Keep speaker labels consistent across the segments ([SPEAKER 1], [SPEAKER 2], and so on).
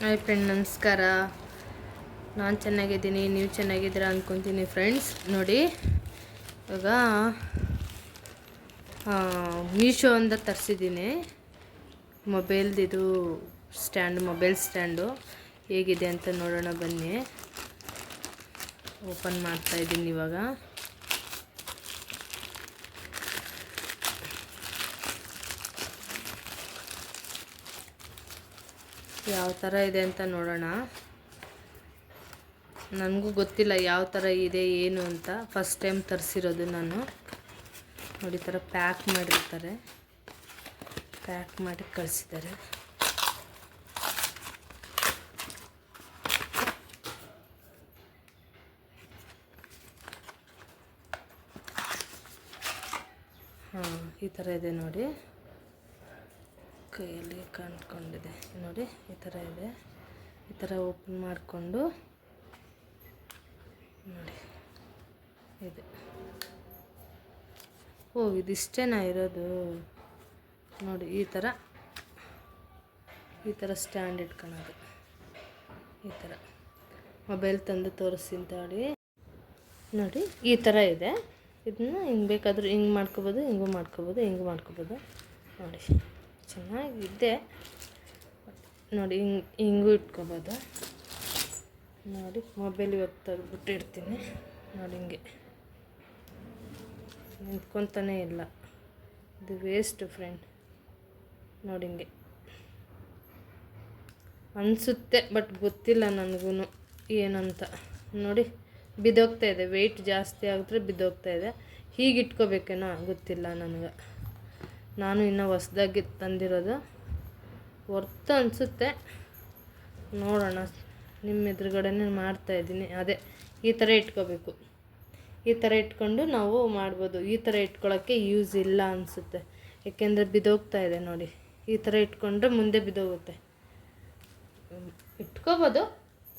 [SPEAKER 1] Hi friend ನಮಸ್ಕಾರ. ನಾನು ಚೆನ್ನಾಗಿದ್ದೀನಿ, ನೀವು ಚೆನ್ನಾಗಿದ್ದೀರಾ ಅಂದ್ಕೊತೀನಿ ಫ್ರೆಂಡ್ಸ್ ನೋಡಿ, ಇವಾಗ ಮೀಶೋ ಅಂತ ತರಿಸಿದ್ದೀನಿ. ಮೊಬೈಲ್ದಿದು ಸ್ಟ್ಯಾಂಡ್ ಮೊಬೈಲ್ ಸ್ಟ್ಯಾಂಡು ಹೇಗಿದೆ ಅಂತ ನೋಡೋಣ ಬನ್ನಿ. ಓಪನ್ ಮಾಡ್ತಾ ಇದ್ದೀನಿ ಇವಾಗ. ಯಾವ ಥರ ಇದೆ ಅಂತ ನೋಡೋಣ. ನನಗೂ ಗೊತ್ತಿಲ್ಲ ಯಾವ ಥರ ಇದೆ, ಏನು ಅಂತ. ಫಸ್ಟ್ ಟೈಮ್ ತರಿಸಿರೋದು ನಾನು. ನೋಡಿ ಥರ ಪ್ಯಾಕ್ ಮಾಡಿರ್ತಾರೆ. ಪ್ಯಾಕ್ ಮಾಡಿ ಕಳಿಸಿದ್ದಾರೆ. ಹಾಂ, ಈ ಥರ ಇದೆ ನೋಡಿ. ಕೈಯಲ್ಲಿ ಕಾಣ್ಕೊಂಡಿದೆ. ನೋಡಿ, ಈ ಥರ ಇದೆ. ಈ ಥರ ಓಪನ್ ಮಾಡಿಕೊಂಡು ನೋಡಿ, ಇದೆ. ಓ ಇದಿಷ್ಟೇನಾ ಇರೋದು. ನೋಡಿ, ಈ ಥರ ಈ ಥರ ಸ್ಟ್ಯಾಂಡ್ ಇಟ್ಕೊಳೋದು. ಈ ಥರ ಮೊಬೈಲ್ ತಂದು ತೋರಿಸ್ತೀನಿ ನೋಡಿ, ಈ ಥರ ಇದೆ. ಇದನ್ನ ಹಿಂಗೆ ಬೇಕಾದರೂ ಹಿಂಗೆ ಮಾಡ್ಕೋಬೋದು, ಹಿಂಗೂ ಮಾಡ್ಕೋಬೋದು ಹಿಂಗೂ ಮಾಡ್ಕೋಬೋದು. ನೋಡಿ. ಚೆನ್ನಾಗಿದೆ. ನೋಡಿ, ಹಿಂಗೆ, ಹಿಂಗೂ ಇಟ್ಕೋಬೋದು. ನೋಡಿ ಮೊಬೈಲ್ ಇವತ್ತು ತೆಗೆದ್ಬಿಟ್ಟು ನೋಡಿ, ಹಿಂಗೆ. ನಿಂತ್ಕೊತಾನೇ ಇಲ್ಲ. ಇದು ವೇಸ್ಟು ಫ್ರೆಂಡ್ ನೋಡಿ, ಹಿಂಗೆ. ಅನಿಸುತ್ತೆ ಬಟ್ ಗೊತ್ತಿಲ್ಲ ನನಗೂ ಏನಂತ. ನೋಡಿ, ಬಿದ್ದೋಗ್ತಾ ಇದೆ. ವೆಯ್ಟ್ ಜಾಸ್ತಿ ಆಗಿದ್ರೆ ಬಿದ್ದೋಗ್ತಾ ಇದೆ. ಹೀಗೆ ಇಟ್ಕೋಬೇಕೇನೋ ಗೊತ್ತಿಲ್ಲ ನನಗೆ. ನಾನು ಇನ್ನು ಹೊಸ್ದಾಗಿ ತಂದಿರೋದು. ವರ್ತ್ ಅನಿಸುತ್ತೆ. ನೋಡೋಣ. ನಿಮ್ಮ ಎದುರುಗಡೆನೇ ಮಾಡ್ತಾಯಿದ್ದೀನಿ ಅದೇ, ಈ ಥರ ಇಟ್ಕೋಬೇಕು. ಈ ಥರ ಇಟ್ಕೊಂಡು ನಾವು ಮಾಡ್ಬೋದು. ಈ ಥರ ಇಟ್ಕೊಳ್ಳೋಕ್ಕೆ ಯೂಸ್ ಇಲ್ಲ ಅನಿಸುತ್ತೆ. ಏಕೆಂದರೆ ಬಿದೋಗ್ತಾ ಇದೆ ನೋಡಿ. ಈ ಥರ ಇಟ್ಕೊಂಡ್ರೆ ಮುಂದೆ ಬಿದೋಗುತ್ತೆ. ಇಟ್ಕೋಬೋದು.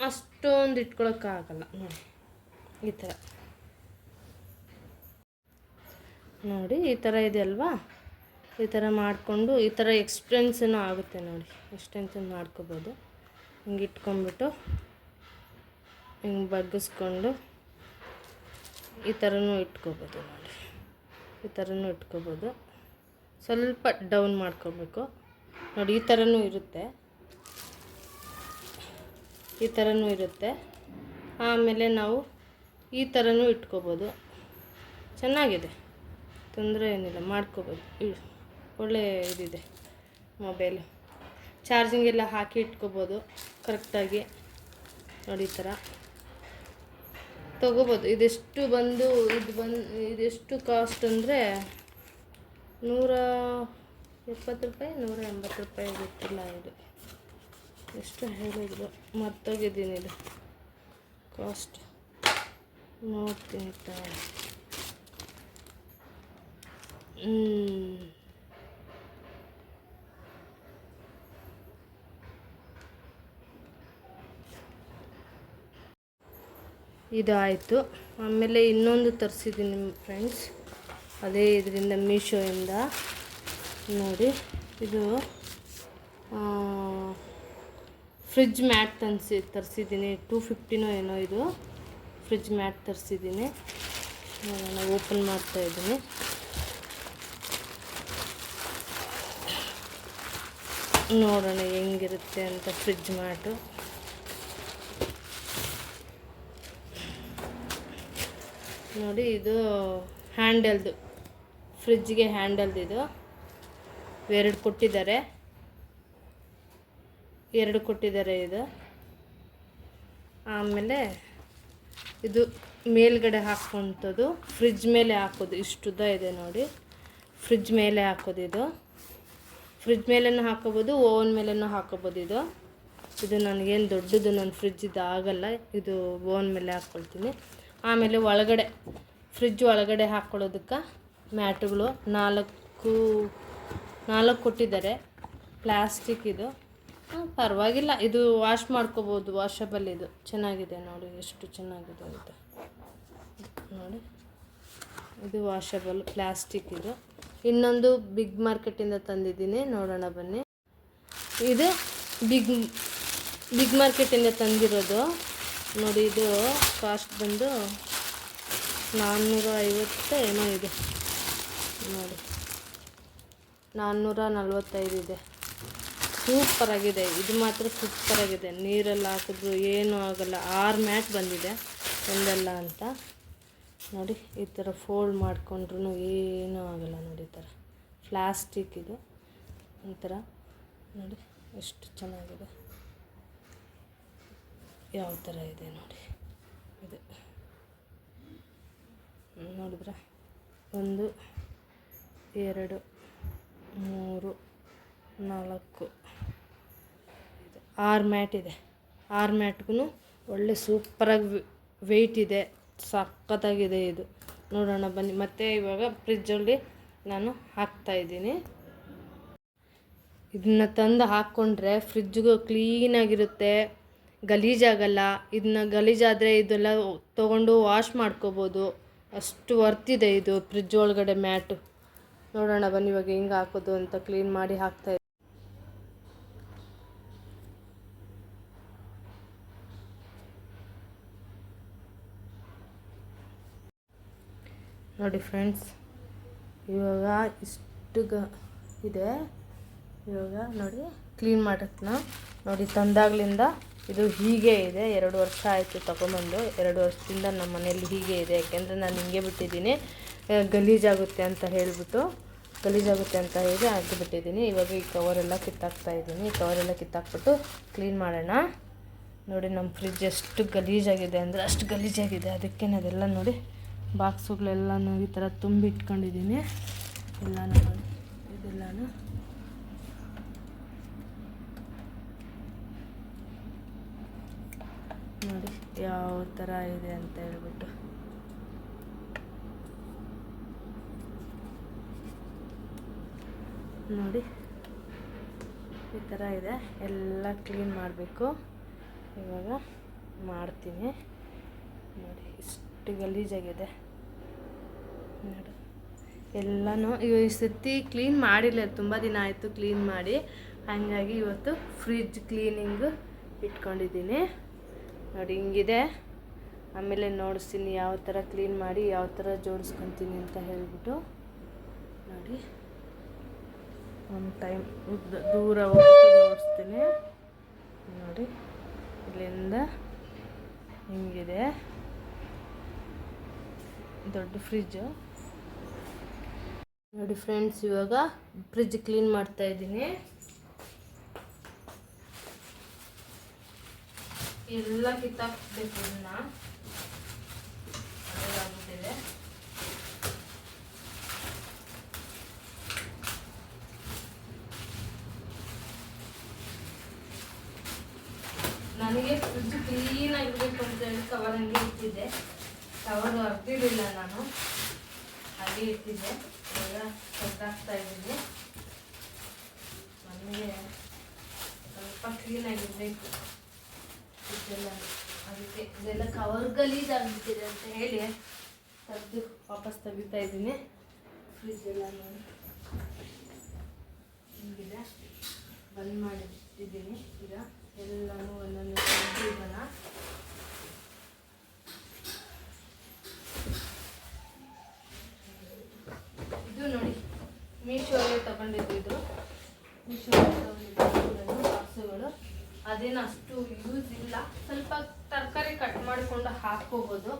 [SPEAKER 1] ಅಷ್ಟೊಂದು ಇಟ್ಕೊಳಕ್ಕಾಗಲ್ಲ ನೋಡಿ. ಈ ಥರ. ನೋಡಿ, ಈ ಥರ ಇದೆ ಅಲ್ವಾ? ಈ ಥರ ಮಾಡಿಕೊಂಡು ಈ ಥರ ಎಕ್ಸ್ಪೆನ್ಸೂ ಆಗುತ್ತೆ ನೋಡಿ. ಎಕ್ಸ್ಟ್ರೆನ್ಸ್ ಮಾಡ್ಕೋಬೋದು. ಹಿಂಗೆ ಇಟ್ಕೊಂಡ್ಬಿಟ್ಟು ಹಿಂಗೆ ಬಗ್ಗಿಸ್ಕೊಂಡು ಈ ಥರನೂ ಇಟ್ಕೋಬೋದು ನೋಡಿ. ಈ ಥರನೂ ಇಟ್ಕೋಬೋದು. ಸ್ವಲ್ಪ ಡೌನ್ ಮಾಡ್ಕೋಬೇಕು. ನೋಡಿ, ಈ ಥರನೂ ಇರುತ್ತೆ. ಈ ಥರನೂ ಇರುತ್ತೆ. ಆಮೇಲೆ ನಾವು ಈ ಥರನೂ ಇಟ್ಕೋಬೋದು. ಚೆನ್ನಾಗಿದೆ. ತೊಂದರೆ ಏನಿಲ್ಲ, ಮಾಡ್ಕೋಬೋದು. ಒಳ್ಳೆ ಇದಿದೆ ಮೊಬೈಲು ಚಾರ್ಜಿಂಗ್ ಎಲ್ಲ ಹಾಕಿ ಇಟ್ಕೋಬೋದು ಕರೆಕ್ಟಾಗಿ ನೋಡಿ ಈ ಥರ ತೊಗೋಬೋದು. ಇದೆಷ್ಟು ಬಂದು, ಇದು ಬಂದು, ಇದೆಷ್ಟು ಕಾಸ್ಟ್ ಅಂದರೆ ನೂರ ಎಪ್ಪತ್ತು ರೂಪಾಯಿ, ನೂರ ಎಂಬತ್ತು ರೂಪಾಯಿ ಗೊತ್ತಿಲ್ಲ ಇದು. ಎಷ್ಟು ಹೇಳಿದ್ರು. ಮರ್ತೋಗಿದ್ದೀನಿ ಇದು. ಕಾಸ್ಟ್ ನೋಡ್ತೀನಿ ತಾಳಿ ಹ್ಮ್. ಇದಾಯಿತು. ಆಮೇಲೆ ಇನ್ನೊಂದು ತರಿಸಿದ್ದೀನಿ ಫ್ರೆಂಡ್ಸ್ ಅದೇ ಇದರಿಂದ ಮೀಶೋಯಿಂದ. ನೋಡಿ, ಇದು ಫ್ರಿಜ್ ಮ್ಯಾಟ್ ತರಿಸಿ ತರಿಸಿದ್ದೀನಿ ಟೂ ಫಿಫ್ಟಿನೋ ಏನೋ ಇದು. ಫ್ರಿಜ್ ಮ್ಯಾಟ್ ತರಿಸಿದ್ದೀನಿ ನಾನು ಓಪನ್ ಮಾಡ್ತಾ ಇದ್ದೀನಿ. ನೋಡೋಣ ಹೆಂಗಿರುತ್ತೆ ಅಂತ ಫ್ರಿಜ್ ಮ್ಯಾಟು ನೋಡಿ ಇದು ಹ್ಯಾಂಡಲ್ದು. ಫ್ರಿಜ್ಗೆ ಹ್ಯಾಂಡಲ್ದು ಇದು ಎರಡು ಕೊಟ್ಟಿದ್ದಾರೆ. ಎರಡು ಕೊಟ್ಟಿದ್ದಾರೆ ಇದು. ಆಮೇಲೆ ಇದು ಮೇಲ್ಗಡೆ ಹಾಕುವಂಥದ್ದು. ಫ್ರಿಜ್ ಮೇಲೆ ಹಾಕೋದು. ಇಷ್ಟುದ್ದ ಇದೆ ನೋಡಿ. ಫ್ರಿಜ್ ಮೇಲೆ ಹಾಕೋದು ಇದು. ಫ್ರಿಜ್ ಮೇಲೂ ಹಾಕೋಬೋದು, ಓವನ್ ಮೇಲೂ ಹಾಕೋಬೋದು ಇದು. ಇದು ನನಗೇನು ದೊಡ್ಡದು, ನನ್ನ ಫ್ರಿಜ್ ಇದು ಆಗಲ್ಲ ಇದು ಓವನ್ ಮೇಲೆ ಹಾಕ್ಕೊಳ್ತೀನಿ ಆಮೇಲೆ ಒಳಗಡೆ ಫ್ರಿಜ್ ಒಳಗಡೆ ಹಾಕ್ಕೊಳ್ಳೋದಕ್ಕೆ ಮ್ಯಾಟುಗಳು ನಾಲ್ಕು ನಾಲ್ಕು ಕೊಟ್ಟಿದ್ದಾರೆ. ಪ್ಲಾಸ್ಟಿಕ್ ಇದು. ಪರವಾಗಿಲ್ಲ. ಇದು ವಾಶ್ ಮಾಡ್ಕೋಬೋದು ವಾಷಬಲ್ ಇದು. ಚೆನ್ನಾಗಿದೆ ನೋಡಿ, ಎಷ್ಟು ಚೆನ್ನಾಗಿದೆ ಅಂತ. ನೋಡಿ. ಇದು ವಾಷಬಲ್ ಪ್ಲಾಸ್ಟಿಕ್ ಇದು. ಇನ್ನೊಂದು ಬಿಗ್ ಮಾರ್ಕೆಟಿಂದ ತಂದಿದ್ದೀನಿ. ನೋಡೋಣ ಬನ್ನಿ. ಇದು ಬಿಗ್ ಬಿಗ್ ಮಾರ್ಕೆಟಿಂದ ತಂದಿರೋದು. ನೋಡಿ ಇದು ಕಾಸ್ಟ್ ಬಂದು ನಾನ್ನೂರ ಐವತ್ತು ಏನೋ ಇದೆ. ನೋಡಿ. ನಾನ್ನೂರ ನಲ್ವತ್ತೈದು ಇದೆ ಸೂಪರಾಗಿದೆ ಇದು ಮಾತ್ರ ಸೂಪರಾಗಿದೆ ನೀರಲ್ಲಿ ಹಾಕಿದ್ರು ಏನೂ ಆಗಲ್ಲ. ಆರು ಮ್ಯಾಟ್ ಬಂದಿದೆ. ಒಂದಲ್ಲ ಅಂತ. ನೋಡಿ, ಈ ಥರ ಫೋಲ್ಡ್ ಮಾಡಿಕೊಂಡ್ರು ಏನೂ ಆಗಲ್ಲ ನೋಡಿ ಈ ಥರ. ಪ್ಲಾಸ್ಟಿಕ್ ಇದು. ಒಂಥರ. ನೋಡಿ, ಎಷ್ಟು ಚೆನ್ನಾಗಿದೆ. ಯಾವ ಥರ ಇದೆ ನೋಡಿ. ಇದು. ನೋಡಿದ್ರೆ? ಒಂದು, ಎರಡು, ಮೂರು, ನಾಲ್ಕು. ಇದು ಆರು ಮ್ಯಾಟ್ ಇದೆ. ಆರು ಮ್ಯಾಟ್ಗೂ ಒಳ್ಳೆ ಸೂಪರಾಗಿ ವೆಯ್ಟ್ ಇದೆ. ಸಖತ್ತಾಗಿದೆ ಇದು. ನೋಡೋಣ ಬನ್ನಿ. ಮತ್ತೆ ಇವಾಗ ಫ್ರಿಜ್ಜಲ್ಲಿ ನಾನು ಹಾಕ್ತಾಯಿದ್ದೀನಿ ಇದನ್ನ ತಂದು ಹಾಕ್ಕೊಂಡ್ರೆ ಫ್ರಿಜ್ಜಿಗೂ ಕ್ಲೀನಾಗಿರುತ್ತೆ ಗಲೀಜಾಗಲ್ಲ ಇದನ್ನ ಗಲೀಜಾದರೆ ಇದೆಲ್ಲ ತೊಗೊಂಡು ವಾಶ್ ಮಾಡ್ಕೋಬೋದು. ಅಷ್ಟು ವರ್ತ್ ಇದೆ ಇದು ಫ್ರಿಜ್ ಒಳಗಡೆ ಮ್ಯಾಟು. ನೋಡೋಣ ಬನ್ನಿ ಇವಾಗ ಹಿಂಗೆ ಹಾಕೋದು ಅಂತ ಕ್ಲೀನ್ ಮಾಡಿ ಹಾಕ್ತಾ. ನೋಡಿ ಫ್ರೆಂಡ್ಸ್ ಇವಾಗ ಇಷ್ಟು ಗ ಇದೆ. ಇವಾಗ ನೋಡಿ ಕ್ಲೀನ್ ಮಾಡತ್ನ ನೋಡಿ, ತಂದಾಗ್ಲಿಂದ ಇದು ಹೀಗೆ ಇದೆ. ಎರಡು ವರ್ಷ ಆಯಿತು ತಗೊಂಬಂದು. ಎರಡು ವರ್ಷದಿಂದ ನಮ್ಮ ಮನೇಲಿ ಹೀಗೆ ಇದೆ. ಯಾಕೆಂದರೆ ನಾನು ಹಿಂಗೆ ಬಿಟ್ಟಿದ್ದೀನಿ. ಗಲೀಜಾಗುತ್ತೆ ಅಂತ ಹೇಳಿಬಿಟ್ಟು, ಗಲೀಜಾಗುತ್ತೆ ಅಂತ ಹೇಳಿ ಹಾಕಿಬಿಟ್ಟಿದ್ದೀನಿ. ಇವಾಗ ಈ ಕವರೆಲ್ಲ ಕಿತ್ತಾಕ್ತಾ ಇದ್ದೀನಿ. ಈ ಕವರೆಲ್ಲ ಕಿತ್ತಾಕ್ಬಿಟ್ಟು ಕ್ಲೀನ್ ಮಾಡೋಣ. ನೋಡಿ ನಮ್ಮ ಫ್ರಿಜ್ ಎಷ್ಟು ಗಲೀಜಾಗಿದೆ ಅಂದರೆ ಅಷ್ಟು ಗಲೀಜಾಗಿದೆ. ಅದಕ್ಕೆ ಅದೆಲ್ಲ ನೋಡಿ ಬಾಕ್ಸುಗಳೆಲ್ಲನೂ ಈ ಥರ ತುಂಬಿ ಇಟ್ಕೊಂಡಿದ್ದೀನಿ ಎಲ್ಲನೂ ಇದೆಲ್ಲನೂ. ನೋಡಿ ಯಾವ ಥರ ಇದೆ ಅಂತ ಹೇಳ್ಬಿಟ್ಟು. ನೋಡಿ ಈ ಥರ ಇದೆ. ಎಲ್ಲ ಕ್ಲೀನ್ ಮಾಡಬೇಕು. ಇವಾಗ ಮಾಡ್ತೀನಿ. ನೋಡಿ ಇಷ್ಟು ಗಲೀಜಾಗಿದೆ. ನೋಡಿ. ಎಲ್ಲನೂ ಈ ಸರ್ತಿ ಕ್ಲೀನ್ ಮಾಡಿಲ್ಲ, ತುಂಬ ದಿನ ಆಯಿತು ಕ್ಲೀನ್ ಮಾಡಿ. ಹಾಗಾಗಿ ಇವತ್ತು ಫ್ರಿಜ್ ಕ್ಲೀನಿಂಗು ಇಟ್ಕೊಂಡಿದ್ದೀನಿ. ನೋಡಿ, ಹಿಂಗಿದೆ. ಆಮೇಲೆ ನೋಡಿಸ್ತೀನಿ ಯಾವ ಥರ ಕ್ಲೀನ್ ಮಾಡಿ, ಯಾವ ಥರ ಜೋಡಿಸ್ಕೊತೀನಿ ಅಂತ ಹೇಳಿಬಿಟ್ಟು. ನೋಡಿ. ಒಂದು ಟೈಮ್ ದೂರ ಹೋಗ್ಬಿಟ್ಟು ನೋಡಿಸ್ತೀನಿ. ನೋಡಿ, ಇಲ್ಲಿಂದ ಹಿಂಗಿದೆ. ದೊಡ್ಡ ಫ್ರಿಜ್ಜು ನೋಡಿ ಫ್ರೆಂಡ್ಸ್ ಇವಾಗ ಫ್ರಿಜ್ ಕ್ಲೀನ್ ಮಾಡ್ತಾ ಎಲ್ಲ ಕಿತ್ತಾಕ್ಬೇಕು ಇದನ್ನ ಅದಾಗ್ಬಿಟ್ಟಿದೆ ನನಗೆ ಫ್ರಿಜ್ ಕ್ಲೀನ್ ಆಗಿರ್ಬೇಕು ಅಂತ ಹೇಳಿ ಕವರ್ ಹಂಗೆ ಇಟ್ಟಿದ್ದೆ. ಕವರ್ ಅರ್ತಿರ್ಲಿಲ್ಲ ನಾನು. ಹಾಗೆ ಇಟ್ಟಿದ್ದೆ. ಈಗ ತೆಗ್ದಾಕ್ತಾ ಇದ್ದೀನಿ. ನನಗೆ ಸ್ವಲ್ಪ ಕ್ಲೀನ್ ಆಗಿರ್ಬೇಕು ಇದೆಲ್ಲ ಅದಕ್ಕೆ ಇದೆಲ್ಲ ಕವರ್ ಗಲೀಜಾಗ್ಬಿಟ್ಟಿದೆ ಅಂತ ಹೇಳಿ ತೆಗೆದು ವಾಪಸ್ ತೆಗಿತಾ ಇದ್ದೀನಿ. ಫ್ರಿಜ್ ಎಲ್ಲ ಹಿಂಗಿದೆ. ಬಂದ್ ಮಾಡಿಟ್ಟಿದ್ದೀನಿ. ಈಗ ಎಲ್ಲನೂ ಒಂದೊಂದು ಇಡೋಣ. ಇದು ನೋಡಿ ಮೀಶೋಗೆ ತಗೊಂಡಿದ್ದು ಇದು. ಮೀಶೋಗೆ ತಗೊಂಡಿದ್ದು ಬಾಕ್ಸುಗಳು ಅದೇನು ಅಷ್ಟು ಯೂಸ್ ಇಲ್ಲ. ಸ್ವಲ್ಪ ತರಕಾರಿ ಕಟ್ ಮಾಡಿಕೊಂಡು ಹಾಕ್ಕೋಬೋದು.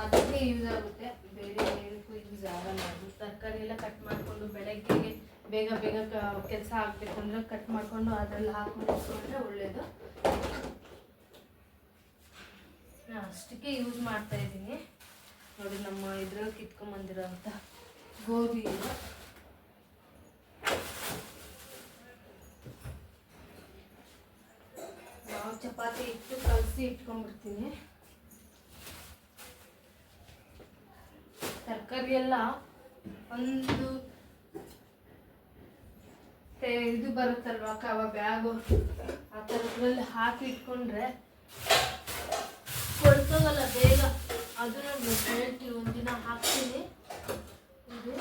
[SPEAKER 1] ಅದಕ್ಕೆ ಯೂಸ್ ಆಗುತ್ತೆ. ಬೇರೆ ಏನಕ್ಕೂ ಯೂಸ್ ಆಗಲ್ಲ. ಅದು ತರಕಾರಿ ಎಲ್ಲ ಕಟ್ ಮಾಡಿಕೊಂಡು ಬೆಳಗ್ಗೆಗೆ ಬೇಗ ಬೇಗ ಕೆಲಸ ಆಗಬೇಕು ಅಂದರೆ ಕಟ್ ಮಾಡಿಕೊಂಡು ಅದರಲ್ಲಿ ಹಾಕೊಂಡು ಇಟ್ಕೊಂಡ್ರೆ ಒಳ್ಳೆಯದು ಅಷ್ಟಕ್ಕೆ ಯೂಸ್ ಮಾಡ್ತಾ ಇದ್ದೀನಿ. ನೋಡಿ ನಮ್ಮ ಇದ್ರಲ್ಲಿ ಕಿತ್ಕೊಂಬಂದಿರೋಂಥ ಗೋಧಿ ಇದು ನಾವು ಚಪಾತಿ ಇಟ್ಟು ಕಲಸಿ ಇಟ್ಕೊಂಡ್ಬಿಡ್ತೀನಿ. ತರಕಾರಿ ಎಲ್ಲ ಒಂದು ಇದು ಬರುತ್ತಲ್ವಾ ಕವ ಬ್ಯಾಗು? ಆ ಥರದ್ರಲ್ಲಿ ಹಾಕಿ ಇಟ್ಕೊಂಡ್ರೆ ಕೊಳ್ತೋಗಲ್ಲ ಬೇಗ. ಅದನ್ನ ಹೇಳ್ತೀವಿ ಒಂದಿನ ಹಾಕ್ತೀನಿ. ಇದು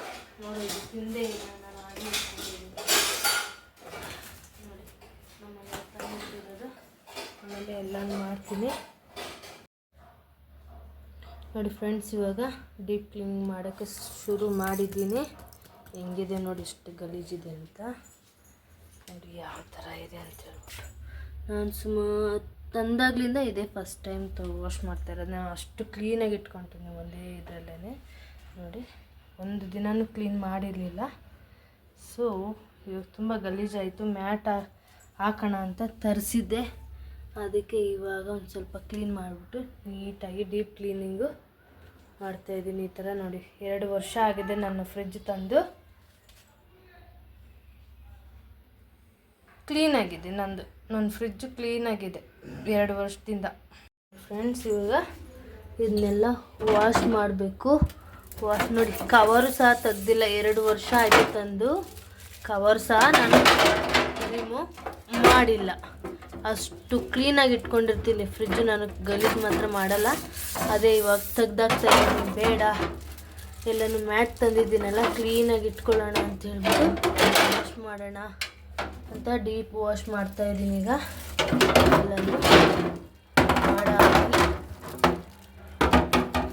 [SPEAKER 1] ನೋಡಿ ತಿಂದೇ ಇಲ್ಲ, ನಾನು ಹಾಗೆ ಇಟ್ಕೊಂಡಿದ್ದೀನಿ ನೋಡಿ ನಮ್ಮ ಮನೆ ತಂದಿಟ್ಟಿರೋದು ಆಮೇಲೆ ಎಲ್ಲನೂ ಮಾಡ್ತೀನಿ. ನೋಡಿ ಫ್ರೆಂಡ್ಸ್, ಇವಾಗ ಡೀಪ್ ಕ್ಲೀನಿಂಗ್ ಮಾಡೋಕ್ಕೆ ಶುರು ಮಾಡಿದ್ದೀನಿ. ಹೆಂಗಿದೆ ನೋಡಿ ಇಷ್ಟು ಗಲೀಜಿದೆ ಅಂತ. ನೋಡಿ ಯಾವ ಥರ ಇದೆ ಅಂತ ಹೇಳ್ಬಿಟ್ಟು. ನಾನು ಸುಮ ತಂದಾಗ್ಲಿಂದ ಇದೆ ಫಸ್ಟ್ ಟೈಮ್ ತ, ವಾಶ್ ಮಾಡ್ತಾ ಇರೋದು. ನಾನು ಅಷ್ಟು ಕ್ಲೀನಾಗಿ ಇಟ್ಕೊತೀನಿ ಒಂದೇ ಇದರಲ್ಲೇ ನೋಡಿ, ಒಂದು ದಿನವೂ ಕ್ಲೀನ್ ಮಾಡಿರಲಿಲ್ಲ. ಸೊ ಇವಾಗ ತುಂಬ ಗಲೀಜಾಯಿತು. ಮ್ಯಾಟ್ ಹಾಕೋಣ ಅಂತ ತರಿಸಿದ್ದೆ. ಅದಕ್ಕೆ ಇವಾಗ ಒಂದು ಸ್ವಲ್ಪ ಕ್ಲೀನ್ ಮಾಡಿಬಿಟ್ಟು ನೀಟಾಗಿ ಡೀಪ್ ಕ್ಲೀನಿಂಗು ಮಾಡ್ತಾಯಿದ್ದೀನಿ ಈ ಥರ ನೋಡಿ. ಎರಡು ವರ್ಷ ಆಗಿದೆ ನನ್ನ ಫ್ರಿಜ್ ತಂದು. ಕ್ಲೀನಾಗಿದೆ ನಂದು. ನನ್ನ ಫ್ರಿಜ್ಜು ಕ್ಲೀನಾಗಿದೆ ಎರಡು ವರ್ಷದಿಂದ. ಫ್ರೆಂಡ್ಸ್ ಇವಾಗ ಇದನ್ನೆಲ್ಲ ವಾಶ್ ಮಾಡಬೇಕು. ವಾಶ್ ನೋಡಿ ಕವರು ಸಹ ತೆಗ್ದಿಲ್ಲ. ಎರಡು ವರ್ಷ ಆಯಿತು ತಂದು. ಕವರ್ ಸಹ ನಾನು ರಿಮೂವ್ ಮಾಡಿಲ್ಲ. ಅಷ್ಟು ಕ್ಲೀನಾಗಿ ಇಟ್ಕೊಂಡಿರ್ತೀನಿ. ಫ್ರಿಜ್ಜು ನಾನು ಗಲೀಜು ಮಾತ್ರ ಮಾಡಲ್ಲ. ಅದೇ ಇವಾಗ ತೆಗ್ದಾಗ್ತಾ ಇದ್ದೀನಿ. ಬೇಡ. ಎಲ್ಲನೂ ಮ್ಯಾಟ್ ತಂದಿದ್ದೀನಲ್ಲ ಕ್ಲೀನಾಗಿ ಇಟ್ಕೊಳ್ಳೋಣ ಅಂತ ಹೇಳ್ಬಿಟ್ಟು ವಾಶ್ ಮಾಡೋಣ ಅಂತ ಡೀಪ್ ವಾಶ್ ಮಾಡ್ತಾ ಇದ್ದೀನಿ ಈಗ. ಎಲ್ಲನೂ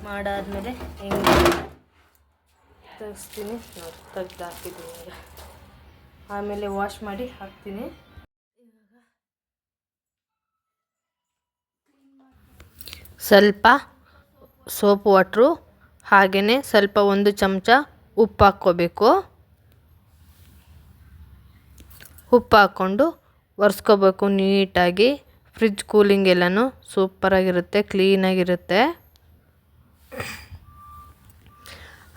[SPEAKER 1] ಮಾಡಾದ್ಮೇಲೆ ಹೆಂಗೆ ತೆಗಿಸ್ತೀನಿ. ತೆಗ್ದು ಹಾಕಿದ್ದೀನಿ ಈಗ. ಆಮೇಲೆ ವಾಶ್ ಮಾಡಿ ಹಾಕ್ತೀನಿ. ಸ್ವಲ್ಪ ಸೋಪ್ ವಾಟ್ರು ಹಾಗೆಯೇ ಸ್ವಲ್ಪ ಒಂದು ಚಮಚ ಉಪ್ಪು ಹಾಕ್ಕೋಬೇಕು. ಉಪ್ಪು ಹಾಕ್ಕೊಂಡು ಒರೆಸ್ಕೋಬೇಕು ನೀಟಾಗಿ. ಫ್ರಿಜ್ ಕೂಲಿಂಗ್ ಎಲ್ಲನೂ ಸೂಪರಾಗಿರುತ್ತೆ, ಕ್ಲೀನಾಗಿರುತ್ತೆ.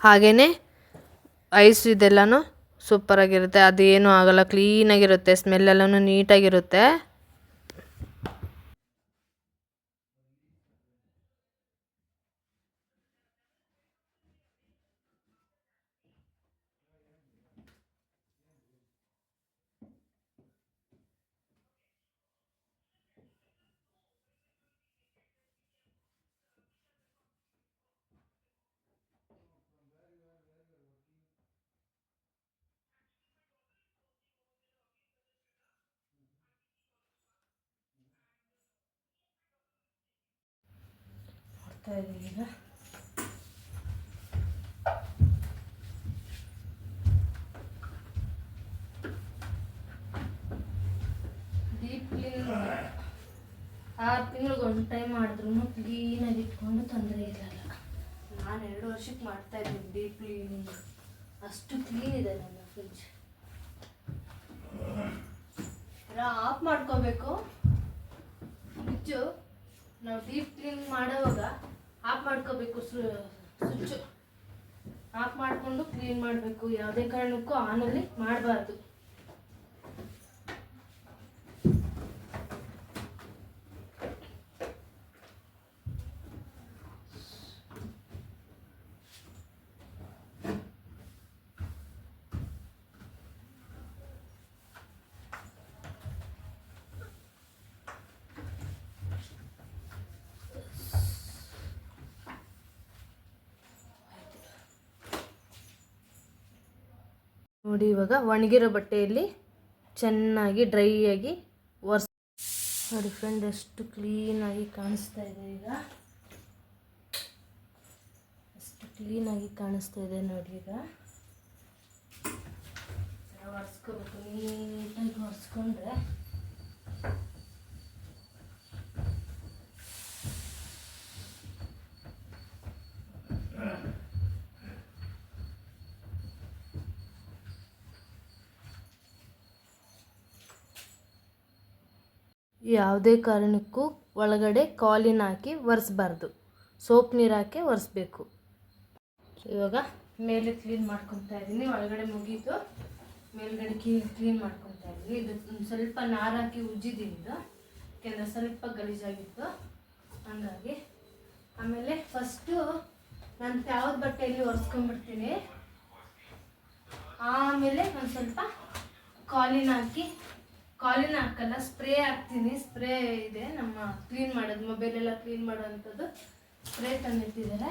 [SPEAKER 1] ಹಾಗೆಯೇ ಐಸ್ ಇದೆಲ್ಲನೂ ಸೂಪರಾಗಿರುತ್ತೆ, ಅದೇನೂ ಆಗೋಲ್ಲ, ಕ್ಲೀನಾಗಿರುತ್ತೆ ಸ್ಮೆಲ್ಲೆಲ್ಲನೂ ನೀಟಾಗಿರುತ್ತೆ. ಈಗ. ಡೀಪ್ ಕ್ಲೀನ್ ಆರು ತಿಂಗಳಿಗೆ ಒಂದು ಟೈಮ್ ಮಾಡಿದ್ರು ಕ್ಲೀನಾಗಿ ಇಟ್ಕೊಂಡು ತೊಂದರೆ ಇರಲ್ಲ ನಾನು ಎರಡು ವರ್ಷಕ್ಕೆ ಮಾಡ್ತಾ ಇದ್ದೀನಿ ಡೀಪ್ ಕ್ಲೀನಿಂಗ್ ಅಷ್ಟು ಕ್ಲೀನ್ ಇದೆ ನನ್ನ ಫ್ರಿಜ್ ಆಫ್ ಮಾಡ್ಕೋಬೇಕು. ಫ್ರಿಜ್ಜು ನಾವು ಡೀಪ್ ಕ್ಲೀನ್ ಮಾಡೋವಾಗ ಆಫ್ ಮಾಡ್ಕೋಬೇಕು ಸ್ವಿಚ್ ಆಫ್ ಮಾಡಿಕೊಂಡು ಕ್ಲೀನ್ ಮಾಡಬೇಕು. ಯಾವುದೇ ಕಾರಣಕ್ಕೂ ಆನಲ್ಲಿ ಮಾಡಬಾರ್ದು. ನೋಡಿ, ಇವಾಗ ಒಣಗಿರೋ ಬಟ್ಟೆಯಲ್ಲಿ ಚೆನ್ನಾಗಿ ಡ್ರೈ ಆಗಿ ಒರ್ಸ್ ನೋಡಿ ಫ್ರೆಂಡ್ ಎಷ್ಟು ಕ್ಲೀನಾಗಿ ಕಾಣಿಸ್ತಾ ಇದೆ ಈಗ. ಎಷ್ಟು ಕ್ಲೀನಾಗಿ ಕಾಣಿಸ್ತಾ ಇದೆ ನೋಡಿ ಈಗ. ಒರೆಸ್ಕೋಬೇಕು, ನೀಟಾಗಿ ಒರೆಸ್ಕೊಂಡ್ರೆ ಯಾವುದೇ ಕಾರಣಕ್ಕೂ ಒಳಗಡೆ ಕಾಲಿನ ಹಾಕಿ ಒರೆಸ್ಬಾರ್ದು. ಸೋಪ್ ನೀರು ಹಾಕಿ ಒರೆಸ್ಬೇಕು. ಇವಾಗ ಮೇಲೆ ಕ್ಲೀನ್ ಮಾಡ್ಕೊತಾ ಇದ್ದೀನಿ. ಒಳಗಡೆ ಮುಗೀತು. ಮೇಲ್ಗಡೆ ಕ್ಲೀನ್ ಮಾಡ್ಕೊತಾ ಇದ್ದೀನಿ. ಇದು ಸ್ವಲ್ಪ ನಾರು ಹಾಕಿ ಉಜ್ಜಿದ್ದೀನಿ ಇದು. ಸ್ವಲ್ಪ ಗಲೀಜಾಗಿತ್ತು. ಹಂಗಾಗಿ ಆಮೇಲೆ ಫಸ್ಟು ನಾನು ಯಾವ್ದು ಬಟ್ಟೆಯಲ್ಲಿ ಒರೆಸ್ಕೊಂಡ್ಬಿಡ್ತೀನಿ. ಆಮೇಲೆ ಒಂದು ಸ್ವಲ್ಪ ಕಾಲಿನ ಹಾಕಿ ಕಾಲಿನ ಹಾಕಲ್ಲ, ಸ್ಪ್ರೇ ಹಾಕ್ತೀನಿ. ಸ್ಪ್ರೇ ಇದೆ, ನಮ್ಮ ಕ್ಲೀನ್ ಮಾಡೋದು, ಮೊಬೈಲೆಲ್ಲ ಕ್ಲೀನ್ ಮಾಡೋವಂಥದ್ದು. ಸ್ಪ್ರೇ ತಂದಿಟ್ಟಿದ್ದಾರೆ.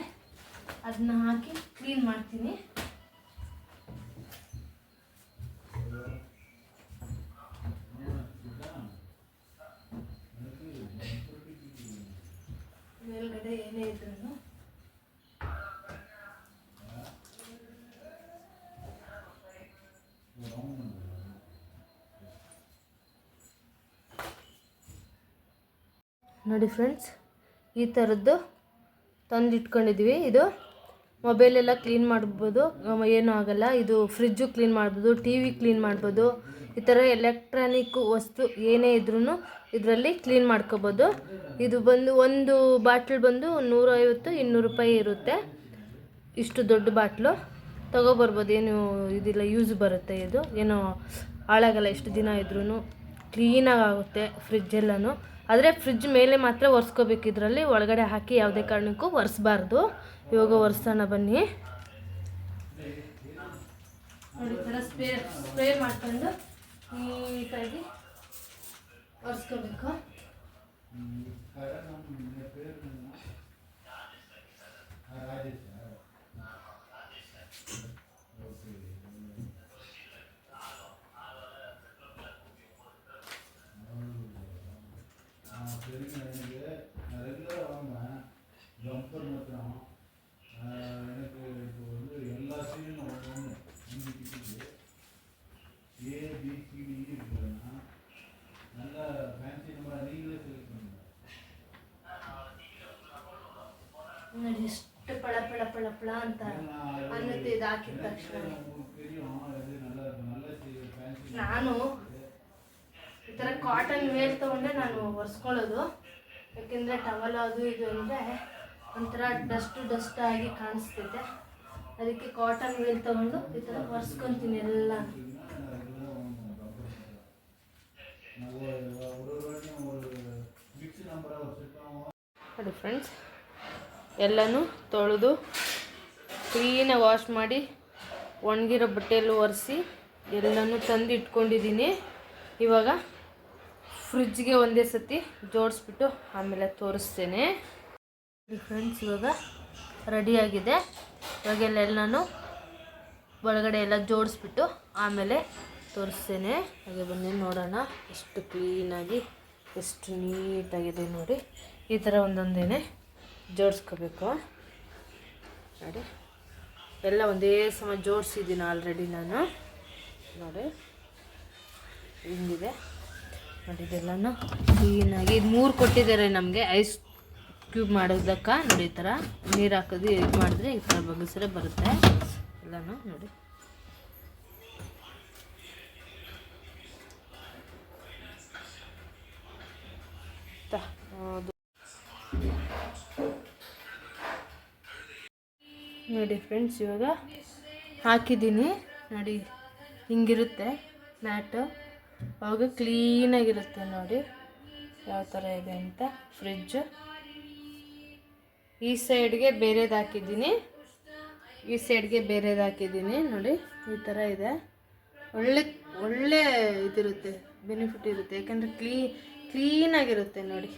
[SPEAKER 1] ಅದನ್ನ ಹಾಕಿ ಕ್ಲೀನ್ ಮಾಡ್ತೀನಿ. ಮೇಲ್ಗಡೆ ಏನೇ ಇದ್ರು ನೋಡಿ ಫ್ರೆಂಡ್ಸ್, ಈ ಥರದ್ದು ತಂದು ಇಟ್ಕೊಂಡಿದ್ವಿ ಇದು ಮೊಬೈಲೆಲ್ಲ ಕ್ಲೀನ್ ಮಾಡ್ಬೋದು. ಏನೂ ಆಗಲ್ಲ. ಇದು ಫ್ರಿಜ್ಜು ಕ್ಲೀನ್ ಮಾಡ್ಬೋದು ಟಿ ವಿ ಕ್ಲೀನ್ ಮಾಡ್ಬೋದು. ಈ ಥರ ಎಲೆಕ್ಟ್ರಾನಿಕ್ ವಸ್ತು ಏನೇ ಇದ್ರೂ ಇದರಲ್ಲಿ ಕ್ಲೀನ್ ಮಾಡ್ಕೋಬೋದು. ಇದು ಬಂದು ಒಂದು ಬಾಟ್ಲ್ ಬಂದು ನೂರೈವತ್ತು ಇನ್ನೂರು ರೂಪಾಯಿ ಇರುತ್ತೆ. ಇಷ್ಟು ದೊಡ್ಡ ಬಾಟ್ಲು. ತೊಗೊಬರ್ಬೋದು. ಏನು ಇದಿಲ್ಲ, ಯೂಸ್ ಬರುತ್ತೆ ಇದು. ಏನು ಹಾಳಾಗಲ್ಲ ಎಷ್ಟು ದಿನ ಇದ್ರೂ ಕ್ಲೀನಾಗಿ ಆಗುತ್ತೆ ಫ್ರಿಜ್ ಆದರೆ ಫ್ರಿಜ್ ಮೇಲೆ ಮಾತ್ರ ಒರೆಸ್ಕೋಬೇಕು. ಇದರಲ್ಲಿ ಒಳಗಡೆ ಹಾಕಿ ಯಾವುದೇ ಕಾರಣಕ್ಕೂ ಒರೆಸ್ಬಾರ್ದು. ಇವಾಗ ಒರೆಸೋಣ ಬನ್ನಿ. ನೋಡಿ ಸ್ಪ್ರೇ ಮಾಡ್ಕೊಂಡು ನೀಟಾಗಿ ಒರೆಸ್ಕೋಬೇಕು. ಹಪ್ಪಳ ಅಂತ ಅನ್ನತ್ತೆ ಇದಾಕಿದ ತಕ್ಷಣ. ನಾನು ಈ ಥರ ಕಾಟನ್ ವೇರ್ ತೊಗೊಂಡೆ ನಾನು ಒರೆಸ್ಕೊಳ್ಳೋದು. ಯಾಕೆಂದರೆ ಟವಲ್ ಅದು ಇದು ಅಂದರೆ ಒಂಥರ ಡಸ್ಟು ಡಸ್ಟ್ ಆಗಿ ಕಾಣಿಸ್ತೈತೆ ಅದಕ್ಕೆ ಕಾಟನ್ ವೇರ್ ತೊಗೊಂಡು ಈ ಥರ ಒರೆಸ್ಕೊತೀನಿ ಎಲ್ಲ. ನೋಡಿ ಫ್ರೆಂಡ್ಸ್ ಎಲ್ಲನೂ ತೊಳೆದು ಕ್ಲೀನಾಗಿ ವಾಶ್ ಮಾಡಿ ಒಣಗಿರೋ ಬಟ್ಟೆಯಲ್ಲಿ ಒರೆಸಿ ಎಲ್ಲನೂ ತಂದು ಇಟ್ಕೊಂಡಿದ್ದೀನಿ ಇವಾಗ ಫ್ರಿಜ್ಗೆ ಒಂದೇ ಸತಿ ಜೋಡಿಸ್ಬಿಟ್ಟು ಆಮೇಲೆ ತೋರಿಸ್ತೇನೆ. ಫ್ರೆಂಡ್ಸ್ ಇವಾಗ ರೆಡಿಯಾಗಿದೆ ಇವಾಗೆಲ್ಲ ಎಲ್ಲನೂ ಒಳಗಡೆ ಎಲ್ಲ ಜೋಡಿಸ್ಬಿಟ್ಟು ಆಮೇಲೆ ತೋರಿಸ್ತೇನೆ. ಹಾಗೆ ಬನ್ನಿ, ನೋಡೋಣ ಎಷ್ಟು ಕ್ಲೀನಾಗಿ ಎಷ್ಟು ನೀಟಾಗಿದೆ ನೋಡಿ. ಈ ಥರ ಒಂದೊಂದೇನೆ ಜೋಡಿಸ್ಕೋಬೇಕು. ನೋಡಿ. ಎಲ್ಲ ಒಂದೇ ಸಮ ಜೋಡಿಸಿದ್ದೀನಿ ಆಲ್ರೆಡಿ ನಾನು. ನೋಡಿ, ಹಿಂಗಿದೆ. ನೋಡಿ, ಇದೆಲ್ಲನೂ ಕ್ಲೀನಾಗಿ. ಇದು ಮೂರು ಕೊಟ್ಟಿದ್ದಾರೆ ನಮಗೆ ಐಸ್ ಕ್ಯೂಬ್ ಮಾಡೋದಕ್ಕೆ. ನೋಡಿ, ಈ ಥರ ನೀರು ಹಾಕೋದು, ಇದು ಮಾಡಿದ್ರೆ ಈ ಥರ ಬಗ್ಗಿಸ್ರೆ ಬರುತ್ತೆ. ಎಲ್ಲನೂ ನೋಡಿ. ತ ನೋಡಿ ಫ್ರೆಂಡ್ಸ್ ಇವಾಗ ಹಾಕಿದ್ದೀನಿ. ನೋಡಿ, ಹಿಂಗಿರುತ್ತೆ ಮ್ಯಾಟು. ಅವಾಗ ಕ್ಲೀನಾಗಿರುತ್ತೆ ನೋಡಿ ಯಾವ ಥರ ಇದೆ ಅಂತ ಫ್ರಿಜ್ಜು ಈ ಸೈಡ್ಗೆ ಬೇರೆದು ಹಾಕಿದ್ದೀನಿ. ಈ ಸೈಡ್ಗೆ ಬೇರೆದು ಹಾಕಿದ್ದೀನಿ. ನೋಡಿ, ಈ ಥರ ಇದೆ. ಒಳ್ಳೆ ಒಳ್ಳೆ ಇದಿರುತ್ತೆ ಬೆನಿಫಿಟ್ ಇರುತ್ತೆ. ಯಾಕಂದರೆ ಕ್ಲೀ, ಕ್ಲೀನಾಗಿರುತ್ತೆ ನೋಡಿ.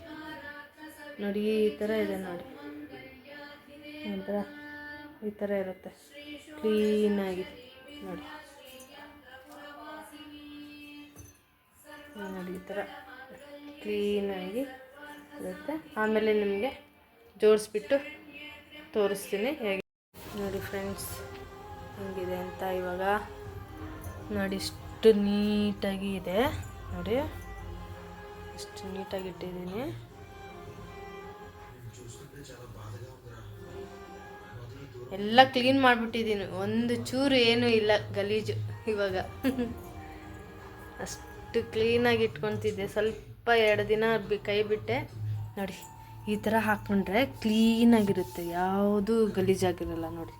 [SPEAKER 1] ನೋಡಿ, ಈ ಥರ ಇದೆ ನೋಡಿ. ಒಂಥರ ಈ ಥರ ಇರುತ್ತೆ. ಕ್ಲೀನಾಗಿ ನೋಡಿ. ನೋಡಿ ಈ ಥರ ಕ್ಲೀನಾಗಿ ಇರುತ್ತೆ. ಆಮೇಲೆ ನಿಮಗೆ ಜೋಡಿಸ್ಬಿಟ್ಟು ತೋರಿಸ್ತೀನಿ. ಹೇಗೆ ನೋಡಿ ಫ್ರೆಂಡ್ಸ್, ಹೆಂಗಿದೆ ಅಂತ ಇವಾಗ. ನೋಡಿ, ಇಷ್ಟು ನೀಟಾಗಿ ಇದೆ. ನೋಡಿ, ಇಷ್ಟು ನೀಟಾಗಿ ಇಟ್ಟಿದ್ದೀನಿ. ಎಲ್ಲ ಕ್ಲೀನ್ ಮಾಡಿಬಿಟ್ಟಿದ್ದೀನಿ ಒಂದು ಚೂರು ಏನೂ ಇಲ್ಲ ಗಲೀಜು ಇವಾಗ. ಅಷ್ಟು ಕ್ಲೀನಾಗಿ ಇಟ್ಕೊತಿದ್ದೆ. ಸ್ವಲ್ಪ ಎರಡು ದಿನ ಬಿ- ಕೈ ಬಿಟ್ಟೆ. ನೋಡಿ, ಈ ಥರ ಹಾಕ್ಕೊಂಡ್ರೆ ಕ್ಲೀನಾಗಿರುತ್ತೆ ಯಾವುದೂ ಗಲೀಜಾಗಿರಲ್ಲ ನೋಡಿ.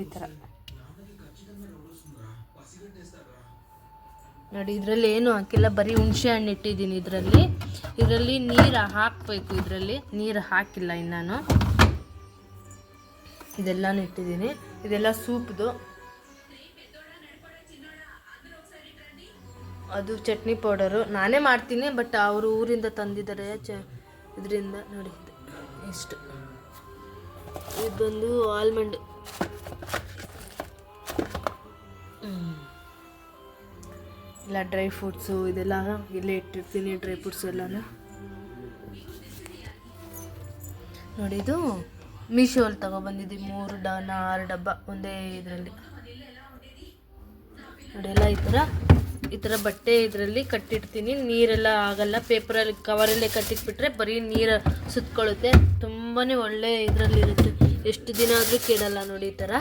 [SPEAKER 1] ಈ ಥರ ನೋಡಿ, ಇದರಲ್ಲಿ ಏನು ಹಾಕಿಲ್ಲ. ಬರೀ ಹುಣಸೆ ಹಣ್ಣು ಇಟ್ಟಿದ್ದೀನಿ ಇದರಲ್ಲಿ. ಇದರಲ್ಲಿ ನೀರು ಹಾಕಬೇಕು ಇದರಲ್ಲಿ. ನೀರು ಹಾಕಿಲ್ಲ ಇನ್ನಾನು ಇದೆಲ್ಲನೂ ಇಟ್ಟಿದ್ದೀನಿ. ಇದೆಲ್ಲ ಸೂಪ್ದು. ಅದು ಚಟ್ನಿ ಪೌಡರು. ನಾನೇ ಮಾಡ್ತೀನಿ, ಬಟ್ ಅವರು ಊರಿಂದ ತಂದಿದ್ದಾರೆ ಚ, ಇದರಿಂದ ನೋಡಿ. ಇಷ್ಟು. ಇದು ಬಂದು ಆಲ್ಮಂಡ್. ಇಲ್ಲ ಡ್ರೈ ಫ್ರೂಟ್ಸು, ಇದೆಲ್ಲ ಇಲ್ಲೇ ಇಟ್ಟಿರ್ತೀನಿ, ಡ್ರೈ ಫ್ರೂಟ್ಸ್ ಎಲ್ಲನೂ. ನೋಡಿ, ಇದು ಮೀಶೋಲ್ಲಿ ತಗೊಬಂದಿದ್ದೀವಿ ಮೂರು ಡಾನ ಆರು ಡಬ್ಬ ಒಂದೇ ಇದರಲ್ಲಿ. ನೋಡಿ ಎಲ್ಲ ಈ ಥರ ಈ ಥರ ಬಟ್ಟೆ ಇದರಲ್ಲಿ ಕಟ್ಟಿಡ್ತೀನಿ. ನೀರೆಲ್ಲ ಆಗಲ್ಲ, ಪೇಪರಲ್ಲಿ, ಕವರಲ್ಲೇ ಕಟ್ಟಿಟ್ಬಿಟ್ರೆ ಬರೀ ನೀರು ಸುತ್ಕೊಳ್ಳುತ್ತೆ. ತುಂಬಾ ಒಳ್ಳೆ ಇದರಲ್ಲಿರುತ್ತೆ. ಎಷ್ಟು ದಿನ ಆದರೂ ಕೇಳಲ್ಲ ನೋಡಿ ಈ ಥರ.